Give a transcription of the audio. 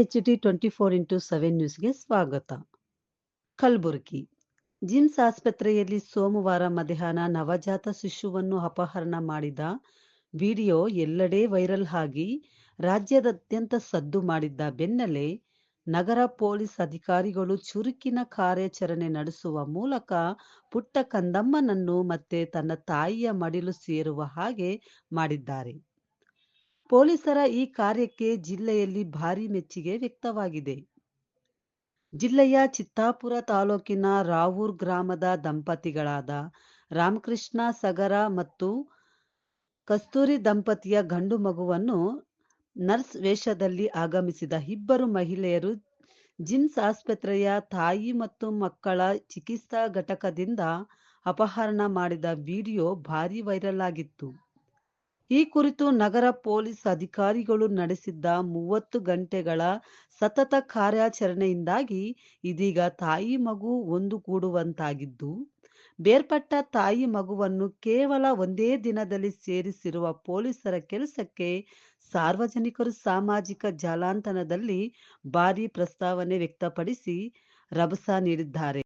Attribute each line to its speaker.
Speaker 1: H D twenty four into seven ನ್ಯೂಸ್ಗೆ ಸ್ವಾಗತ. ಕಲಬುರಗಿ. ಜಿಮ್ಸ್ ಆಸ್ಪತ್ರೆಯಲ್ಲಿ ಸೋಮವಾರ ಮಧ್ಯಾಹ್ನ ನವಜಾತ ಶಿಶುವನ್ನು ಅಪಹರಣ ಮಾಡಿದ ವಿಡಿಯೋ ಎಲ್ಲೆಡೆ ವೈರಲ್ ಆಗಿ ರಾಜ್ಯದಾದ್ಯಂತ ಸದ್ದು ಮಾಡಿದ್ದ ಬೆನ್ನಲ್ಲೇ ನಗರ ಪೊಲೀಸ್ ಅಧಿಕಾರಿಗಳು ಚುರುಕಿನ ಕಾರ್ಯಾಚರಣೆ ನಡೆಸುವ ಮೂಲಕ ಪುಟ್ಟ ಕಂದಮ್ಮನನ್ನು ಮತ್ತೆ ತನ್ನ ತಾಯಿಯ ಮಡಿಲು ಸೇರುವ ಹಾಗೆ ಮಾಡಿದ್ದಾರೆ. ಪೊಲೀಸರ ಈ ಕಾರ್ಯಕ್ಕೆ ಜಿಲ್ಲೆಯಲ್ಲಿ ಭಾರೀ ಮೆಚ್ಚುಗೆ ವ್ಯಕ್ತವಾಗಿದೆ. ಜಿಲ್ಲೆಯ ಚಿತ್ತಾಪುರ ತಾಲೂಕಿನ ರಾವೂರ್ ಗ್ರಾಮದ ದಂಪತಿಗಳಾದ ರಾಮಕೃಷ್ಣ ಸಗರ ಮತ್ತು ಕಸ್ತೂರಿ ದಂಪತಿಯ ಗಂಡು ಮಗುವನ್ನು ನರ್ಸ್ ವೇಷದಲ್ಲಿ ಆಗಮಿಸಿದ ಇಬ್ಬರು ಮಹಿಳೆಯರು ಜಿಮ್ಸ್ ಆಸ್ಪತ್ರೆಯ ತಾಯಿ ಮತ್ತು ಮಕ್ಕಳ ಚಿಕಿತ್ಸಾ ಘಟಕದಿಂದ ಅಪಹರಣ ಮಾಡಿದ ವಿಡಿಯೋ ಭಾರಿ ವೈರಲ್ ಆಗಿತ್ತು. ಈ ಕುರಿತು ನಗರ ಪೊಲೀಸ್ ಅಧಿಕಾರಿಗಳು ನಡೆಸಿದ್ದ ಮೂವತ್ತು ಗಂಟೆಗಳ ಸತತ ಕಾರ್ಯಾಚರಣೆಯಿಂದಾಗಿ ಇದೀಗ ತಾಯಿ ಮಗು ಒಂದುಗೂಡುವಂತಾಗಿದ್ದು ಬೇರ್ಪಟ್ಟ ತಾಯಿ ಮಗುವನ್ನು ಕೇವಲ ಒಂದೇ ದಿನದಲ್ಲಿ ಸೇರಿಸಿರುವ ಪೊಲೀಸರ ಕೆಲಸಕ್ಕೆ ಸಾರ್ವಜನಿಕರು ಸಾಮಾಜಿಕ ಜಾಲತಾಣದಲ್ಲಿ ಭಾರೀ ಪ್ರಸ್ತಾವನೆ ವ್ಯಕ್ತಪಡಿಸಿ ರಭಸ ನೀಡಿದ್ದಾರೆ.